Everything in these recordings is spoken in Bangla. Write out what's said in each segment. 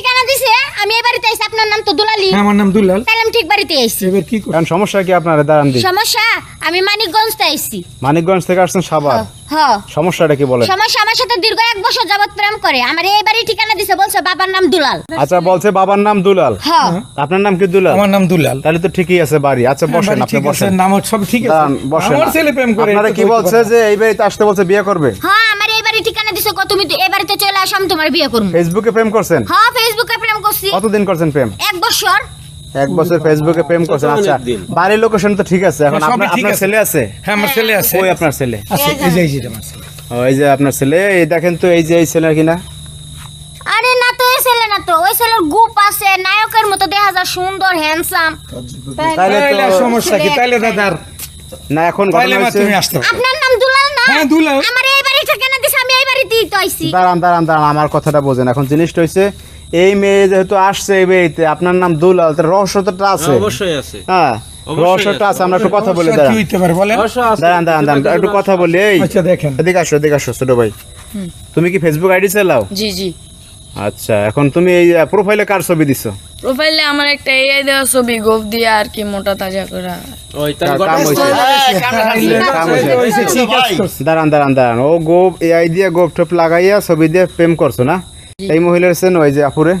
ঠিকানা দিছে আমি এই বাড়িতে আইছি আপনার নাম তো দুলালি। হ্যাঁ আমার নাম দুলাল। তাহলে আমি ঠিক বাড়িতে আইছি। এবার কি কারণ সমস্যা কি আপনারা? দাঁড়ান দিন। সমস্যা আমি মানিকগঞ্জ থেকে আইছি। মানিকগঞ্জ থেকে আসছেন সাভার? হ সমস্যাটা কি বলেন? সমস্যা আমার সাথে দীর্ঘ এক বছর যাবত প্রেম করে। আমার এই বাড়ি ঠিকানা দিছে বলছে বাবার নাম দুলাল। আচ্ছা বলছে বাবার নাম দুলাল। হ। আপনার নাম কি দুলাল? আমার নাম দুলাল। তাহলে তো ঠিকই আছে বাড়ি। আচ্ছা বসেন আপনি বসেন। নাম সব ঠিক আছে। বসেন। আমার ছেলে প্রেম করে আপনারা কি বলছে যে এই বাড়িতে আসতে বলছে বিয়ে করবে? হ্যাঁ বাড়ি ঠিকানা দিছে কত তুমি তো এই বাড়িতে চলে আসো আমি তোমার বিয়ে করব। ফেসবুকে প্রেম করছেন? হ্যাঁ ফেসবুকে প্রেম করছি। কতদিন করছেন প্রেম? এক বছর। এক বছর ফেসবুকে প্রেম করছেন আচ্ছা। বাড়ির লোকেশন তো ঠিক আছে এখন আপনার আপনার ছেলে আছে? হ্যাঁ আমার ছেলে আছে। ওই আপনার ছেলে। আছে এই যে এই যে আমার ছেলে। ও, এই যে আপনার ছেলে এই দেখেন তো এই যে এই ছেলে কিনা। আরে না তো এই ছেলে না তো ওই ছেলের গুপ আছে নায়কের মতো দেখা যায় সুন্দর হ্যান্ডসাম তাহলে তাইলে তো সমস্যা কি? তাইলে দাদার না এখন ঘটনা আসতে আপনার নাম দুলাল না? হ্যাঁ, দুলাল। আমার এই বাড়ি ঠিকানা দিছে দাঁড়ান দাঁড়ান দাঁড়ান আমার কথাটা বোঝেন। এখন জিনিসটা হয়েছে এই মেয়ে যেহেতু আসছে এই বাড়িতে আপনার নাম দুলাল তার রহস্যটা আছে। অবশ্যই আছে। হ্যাঁ রহস্যটা আছে। আমরা একটু কথা বলি দাঁড়ান। দাঁড়ান দাঁড়ান দাঁড়ান একটু কথা বলি এই। আচ্ছা দেখেন। এদিকে আসো এদিকে আসো ছোট ভাই। তুমি কি ফেসবুক আইডি চালাও? জি জি। আচ্ছা এখন তুমি এই প্রোফাইলে কার ছবি দিছো? প্রোফাইলে আমার একটা এআই দেওয়া ছবি গোপ দিয়ে আর কি মোটা তাজা করা। ওই তার কাম হয়েছে। কাম হইছে, ঠিক আছে করছে। দাঁড়ান দাঁড়ান দাঁড়ান। ও গোপ এআই দিয়ে গোপ টোপ লাগাইয়া ছবি দিয়ে প্রেম করছ না? এই মহিলার সেন ওই যে আপুরে?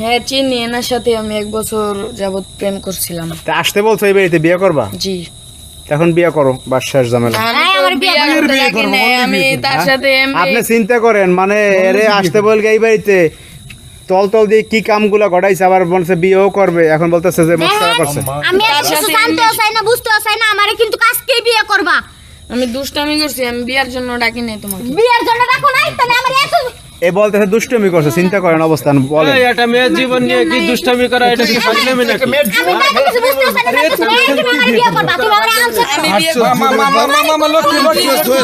হ্যাঁ চিনি এনার সাথে আমি এক বছর যাবত প্রেম করছিলাম। তা আসতে বলছো এই বাড়িতে বিয়ে করবা? জি। এখন বিয়ে করো বা শেষ ঝামেলা। হ্যাঁ, বিয়ে বিয়ে বিয়ে বিয়ে হ্যাঁ? আপনি চিন্তা করেন মানে এরে আসতে বলগে এই বাড়িতে তল তল দিয়ে কি কামগুলা ঘটাইছে আবার বলছে বিয়েও করবে এখন বলতেছে যে মস্কারা করছে। আমি কিছু জানতেও চাই না বুঝতেও চাই না আমারে কিন্তু কাজকেই বিয়ে করবা। আমি দুষ্টামি করছি আমি বিয়ের জন্য ডাকি নাই তোমাকে। বিয়ের জন্য ডাকো নাই তাহলে আমার এত এ বলতেছে দুষ্টমি করছে চিন্তা করেন অবস্থান বলেন। এই, একটা মেয়ের জীবন নিয়ে কি দুষ্টামি করা এটা কি ফাজলামি নাকি? আমি বিয়ে করবা তুমি আমার আনসার আমি বিয়ে মা, মা, মা, মা, মা, মা, মা, লক্ষ্মী, লক্ষ্মী।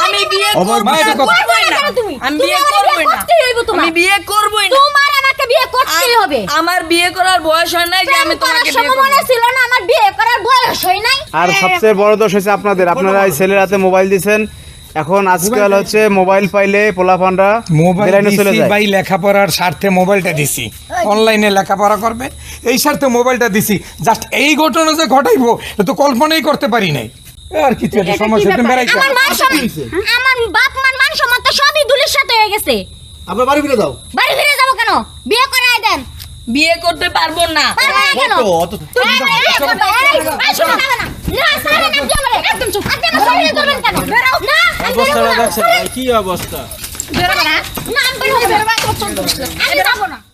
আমি বিয়ে মা, এটা কথা- করবোই না। তুমি আমি বিয়ে আমার না। করতেই তোমার। বিয়ে করবোই না। তোমার আমাকে বিয়ে করতেই হবে। আমার বিয়ে করার বয়স হয় নাই যে আমি তোমাকে বিয়ে করব। মনে ছিল না আমার বিয়ে করার বয়স হয় নাই। আর সবচেয়ে বড় দোষ হচ্ছে আপনাদের। আপনারা এই ছেলের হাতে মোবাইল দিছেন এখন আজকাল হচ্ছে মোবাইল পাইলে পোলাপানরা মোবাইল চলে যায়। ভাই লেখাপড়ার স্বার্থে মোবাইলটা দিছি। অনলাইনে লেখাপড়া করবে এই স্বার্থে মোবাইলটা দিছি। জাস্ট এই ঘটনা যে ঘটাইবো এটা তো কল্পনাই করতে পারি নাই। আর কিছু একটা সমস্যা তুমি বেড়াই আমার মান সম্মান আমার বাপ মার মান সম্মান তো সবই দুলির সাথে হয়ে গেছে। আপনার বাড়ি ফিরে দাও বাড়ি ফিরে যাব কেন? বিয়ে দেন বিয়ে করতে পারব না। কি অবস্থা?